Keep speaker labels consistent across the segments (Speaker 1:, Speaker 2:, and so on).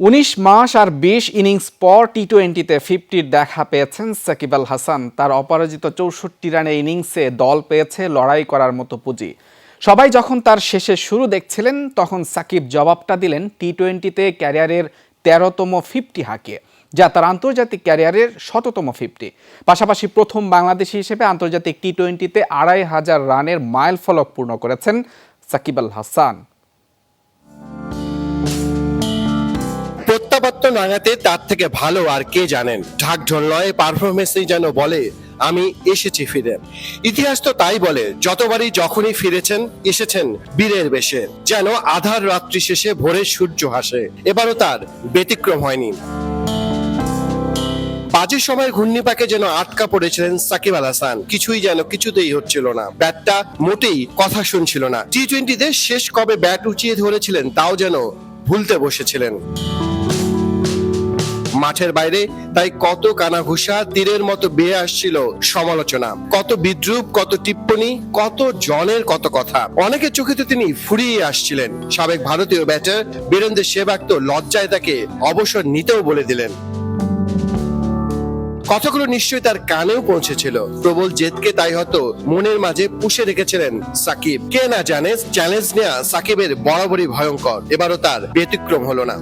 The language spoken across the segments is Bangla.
Speaker 1: উনিশ মাস আর বিশ ইনিংস পর টি টোয়েন্টিতে ফিফটির দেখা পেয়েছেন সাকিব আল হাসান। তার অপরাজিত চৌষট্টি রানের ইনিংসে দল পেয়েছে লড়াই করার মতো পুঁজি। সবাই যখন তার শেষে শুরু দেখছিলেন, তখন সাকিব জবাবটা দিলেন টি টোয়েন্টিতে ক্যারিয়ারের তেরোতম ফিফটি হাঁকিয়ে যা তার আন্তর্জাতিক ক্যারিয়ারের শততম ফিফটি পাশাপাশি প্রথম বাংলাদেশি হিসেবে আন্তর্জাতিক টি টোয়েন্টিতে আড়াই হাজার রানের মাইল ফলক পূর্ণ করেছেন সাকিব আল হাসান।
Speaker 2: প্রত্যাবর্ত নাগাতে তার থেকে ভালো আর কে জানেন? ঢাকঢোল নয়, পারফরমেন্সই যেন বলে, আমি এসেছি ফিরে। ইতিহাস তো তাই বলে, যতবারই যখনই ফিরেছেন, এসেছেন বীরের বেশে, যেন আধার রাত্রি শেষে ভোরের সূর্য হাসে এবারও তার ব্যতিক্রম হয়নি। বাজে সময়ের ঘূর্ণিপাকে যেন আটকা পড়েছিলেন সাকিব আল হাসান, কিছুই যেন কিছুতেই হচ্ছিল না। ব্যাটটা মোটেই কথা শুনছিল না। টি টোয়েন্টিতে শেষ কবে ব্যাট উঁচিয়ে ধরেছিলেন, তাও যেন ভুলতে বসেছিলেন। মাঠের বাইরে, তাই কত কানাঘুষা তীরের মতো বেয়ে আসছিল সমালোচনা। কত বিদ্রুপ, কত টিপ্পনি, কত জনের কত কথা। অনেকের চোখে তো তিনি ফুরিয়ে আসছিলেন। সাবেক ভারতীয় ব্যাটার বীরেন্দ্র সেবাগ তো লজ্জায় তাকে অবসর নিতেও বলে দিলেন। কথাগুলো নিশ্চয়ই তার কানেও পৌঁছেছিল। প্রবল জেদকে তাই হয়তো মনের মাঝে পুষে রেখেছিলেন সাকিব। কে না জানে, চ্যালেঞ্জ নেয়া সাকিবের বরাবরই ভয়ঙ্কর। এবারও তার ব্যতিক্রম হলো না।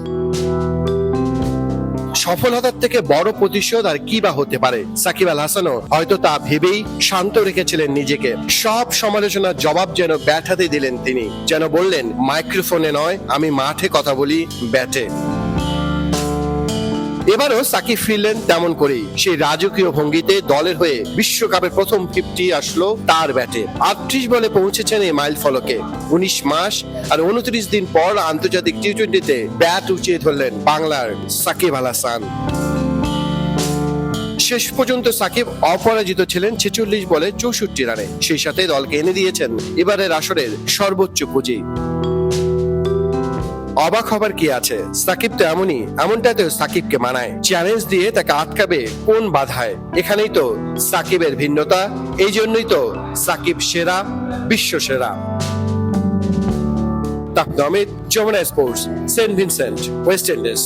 Speaker 2: সফলতার থেকে বড় প্রতিশোধ আর কি বা হতে পারে? সাকিব আল হাসানও হয়তো তা ভেবেই শান্ত রেখেছিলেন নিজেকে। সব সমালোচনার জবাব যেন ব্যাট হাতে দিলেন তিনি। যেন বললেন, মাইক্রোফোনে নয়, আমি মাঠে কথা বলি ব্যাটে। এবারও সাকিব ফিরলেন তেমন করেই। সেই রাজকীয় ভঙ্গিতে দলের হয়ে বিশ্বকাপের প্রথম ফিফটি আসলো তার ব্যাটে। আটত্রিশ বলে পৌঁছেছেন এই মাইল ফলকে। উনিশ মাস আর উনত্রিশ দিন পর আন্তর্জাতিক টি টোয়েন্টিতে ব্যাট উঁচিয়ে ধরলেন বাংলার সাকিব আল হাসান। শেষ পর্যন্ত সাকিব অপরাজিত ছিলেন ছেচল্লিশ বলে চৌষট্টি রানে। সেই সাথে দলকে এনে দিয়েছেন এবারের আসরের সর্বোচ্চ পুঁজি। অবাক হবার কি আছে? সাকিব তো এমনই, এমনটাতেও সাকিবকে মানায়। চ্যালেঞ্জ দিয়ে তাকে আটকাবে কোন বাধায়? এখানেই তো সাকিবের ভিন্নতা, এই জন্যই তো সাকিব সেরা, বিশ্ব সেরা। তাকদমিত Jamuna sports, saint Vincent, West Indies.